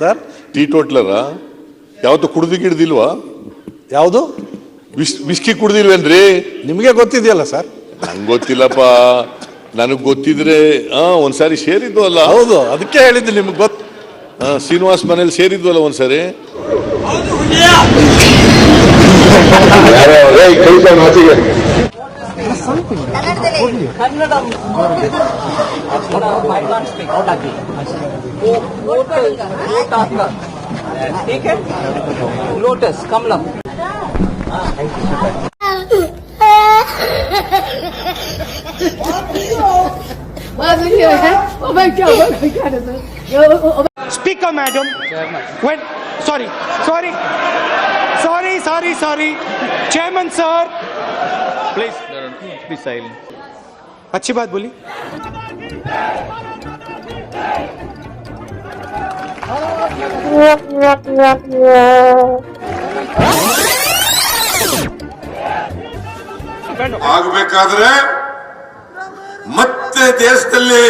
Sir? Tea ಟೋಟ್ಲರ? ಯಾವತ್ತು ಕುಡ್ದು ಗಿಡ್ದಿಲ್ವಾ? ಯಾವುದು? ವಿಸ್ ವಿಸ್ಕಿ ಕುಡ್ದಿಲ್ವೇನ್ರಿ ನಿಮಗೆ ಗೊತ್ತಿದೆಯಲ್ಲ ಸರ್. ನಂಗೆ ಗೊತ್ತಿಲ್ಲಪ್ಪ. ನನಗೆ ಗೊತ್ತಿದ್ರೆ ಹಾ ಒಂದ್ಸಾರಿ ಸೇರಿದ್ವಲ್ಲ ಹೌದು ಅದಕ್ಕೆ ಹೇಳಿದ್ದು ನಿಮ್ಗೆ ಗೊತ್ತು ಶ್ರೀನಿವಾಸ್ ಮನೇಲಿ ಸೇರಿದ್ವಲ್ಲ ಒಂದ್ಸರಿ. something. Lotus Kamalam speaker madam sorry sorry sorry sorry sorry chairman sir is it- Oh, oh, Speaker, madam. When, sorry, sorry, sorry, sorry, sorry. Chairman, sir. Please. be silent. अच्छी बात बोली ಆಗಬೇಕಾದ್ರೆ ಮತ್ತೆ ದೇಶದಲ್ಲಿ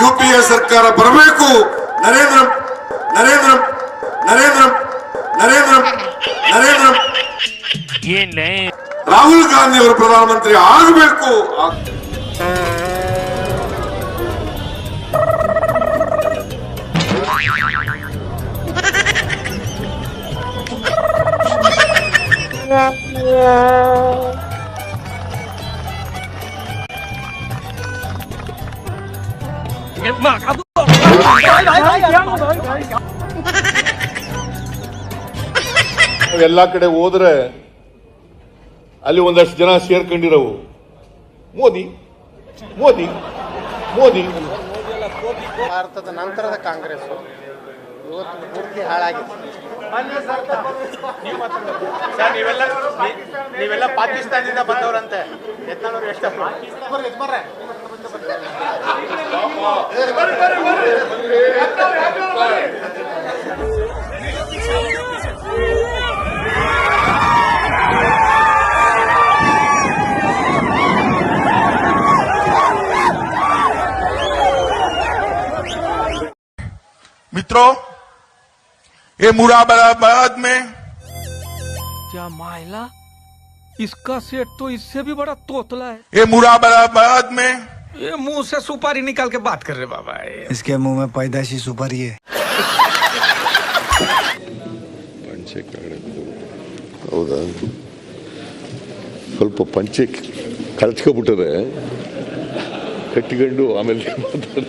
ಯು ಪಿ ಎ ಸರ್ಕಾರ ಬರಬೇಕು ನರೇಂದ್ರ ನರೇಂದ್ರ ನರೇಂದ್ರ ನರೇಂದ್ರ ನರೇಂದ್ರ ರಾಹುಲ್ ಗಾಂಧಿ ಅವರು ಪ್ರಧಾನಮಂತ್ರಿ ಆಗಬೇಕು ನಾವ್ ಎಲ್ಲಾ ಕಡೆ ಹೋದ್ರೆ ಅಲ್ಲಿ ಒಂದಷ್ಟು ಜನ ಸೇರ್ಕೊಂಡಿರವು. ಮೋದಿ ಮೋದಿ ಮೋದಿ. ಭಾರತದ ನಂತರದ ಕಾಂಗ್ರೆಸ್ ಇವತ್ತು ಪೂರ್ತಿ ಹಾಳಾಗಿದೆ. ನೀವೆಲ್ಲ ನೀವೆಲ್ಲ ಪಾಕಿಸ್ತಾನದಿಂದ ಬಂದವರಂತೆ. ಯತ್ನಾಳವ್ರು ಎಷ್ಟು मित्रों ये मुरादाबाद में क्या मायला इसका सेट तो इससे भी बड़ा तोतला है ये मुरादाबाद में ये मुंह से सुपारी निकाल के बात कर रहे बाबा ये इसके मुंह में पैदाशी सुपारी है ಹೌದಾ ಸ್ವಲ್ಪ ಪಂಚೆ ಕಳ್ಚ್ಕೊಬಿಟ್ಟರೆ ಕಟ್ಟಿಕೊಂಡು ಆಮೇಲೆ ಮಾತಾಡ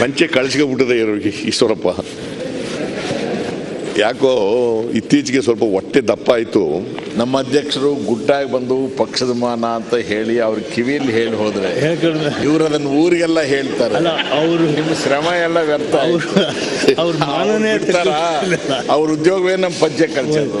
ಪಂಚೆ ಕಳಿಸ್ಕೊಬಿಟ್ಟಿದೆ ಇರೋರಿಗೆ ಈಶ್ವರಪ್ಪ. ಯಾಕೋ ಇತ್ತೀಚೆಗೆ ಸ್ವಲ್ಪ ಹೊಟ್ಟೆ ದಪ್ಪ ಆಯಿತು. ನಮ್ಮ ಅಧ್ಯಕ್ಷರು ಗುಡ್ಡಾಗಿ ಬಂದು ಪಕ್ಷದ ಮಾನ ಅಂತ ಹೇಳಿ ಅವ್ರ ಕಿವಿಯಲ್ಲಿ ಹೇಳಿ ಹೋದ್ರೆ ಇವ್ರು ಅದನ್ನ ಊರಿಗೆಲ್ಲ ಹೇಳ್ತಾರೆ. ಅವರು ನಿಮ್ಮ ಶ್ರಮ ಎಲ್ಲ ವ್ಯರ್ಥ ಅವ್ರ ಮಾನನೇ ಅವ್ರ ಉದ್ಯೋಗವೇ ನಮ್ಮ ಪಂಚೆ ಕಳ್ಸೋದು?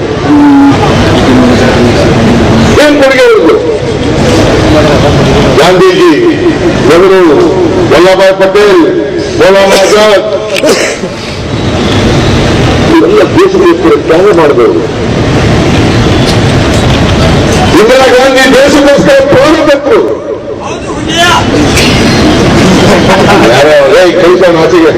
ಗಾಂಧೀಜಿ ನೆಹರು ವಲ್ಲಭಾಯ್ ಪಟೇಲ್ ಮೌಲಾನ ಆಜಾದ್ ಇವೆಲ್ಲ ದೇಶಕ್ಕೆ ತ್ಯಾಗ ಮಾಡಬೇಕು ಇಂದಿರಾ ಗಾಂಧಿ ದೇಶಕ್ಕೋಸ್ಕರ ಪ್ರಾಣ ಕೊಟ್ಟರು ಯಾರೋ ಕೈ ಆಚೆಗೆ